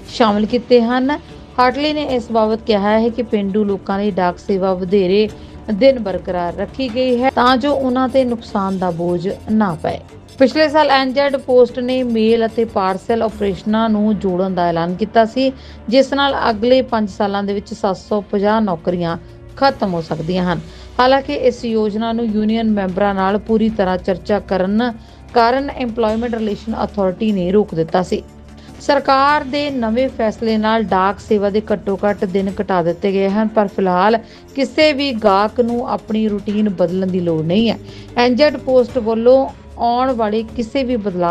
ਸ਼ਾਮਲ ਕੀਤੇ ਹਨ। ਹਾਰਟਲੀ ਨੇ ਇਸ ਬਾਬਤ ਕਿਹਾ ਹੈ ਕਿ ਪਿੰਡੂ ਲੋਕਾਂ ਲਈ ਡਾਕ ਸੇਵਾ ਵਧੇਰੇ ਦਿਨ ਬਰਕਰਾਰ ਰੱਖੀ ਗਈ ਹੈ ਤਾਂ ਜੋ ਉਹਨਾਂ ਤੇ ਨੁਕਸਾਨ ਦਾ ਬੋਝ ਨਾ ਪਏ। ਪਿਛਲੇ ਸਾਲ ਐਨਜੈਡ ਪੋਸਟ ਨੇ ਮੇਲ ਅਤੇ ਪਾਰਸਲ ਆਪਰੇਸ਼ਨਾਂ ਨੂੰ ਜੋੜਨ ਦਾ ਐਲਾਨ ਕੀਤਾ ਸੀ, ਜਿਸ ਨਾਲ ਅਗਲੇ 5 ਸਾਲਾਂ ਦੇ ਵਿੱਚ 750 ਨੌਕਰੀਆਂ ਖਤਮ ਹੋ ਸਕਦੀਆਂ ਹਨ। ਹਾਲਾਂਕਿ ਇਸ ਯੋਜਨਾ ਨੂੰ ਯੂਨੀਅਨ ਮੈਂਬਰਾਂ ਨਾਲ ਪੂਰੀ ਤਰ੍ਹਾਂ ਚਰਚਾ ਕਰਨ ਕਾਰਨ EMPLOYMENT ਰਿਲੇਸ਼ਨ ਅਥਾਰਟੀ ਨੇ ਰੋਕ ਦਿੱਤਾ ਸੀ। ਸਰਕਾਰ ਦੇ ਨਵੇਂ ਫੈਸਲੇ ਨਾਲ ਡਾਕ ਸੇਵਾ ਦੇ ਘੱਟੋ-ਘੱਟ ਦਿਨ ਘਟਾ ਦਿੱਤੇ ਗਏ ਹਨ, ਪਰ ਫਿਲਹਾਲ ਕਿਸੇ ਵੀ ਗਾਹਕ ਨੂੰ ਆਪਣੀ ਰੁਟੀਨ ਬਦਲਣ ਦੀ ਲੋੜ ਨਹੀਂ ਹੈ। ਐਨਜੈਡ ਪੋਸਟ ਵੱਲੋਂ ਆਉਣ ਵਾਲੇ ਕਿਸੇ ਵੀ ਬਦਲਾਅ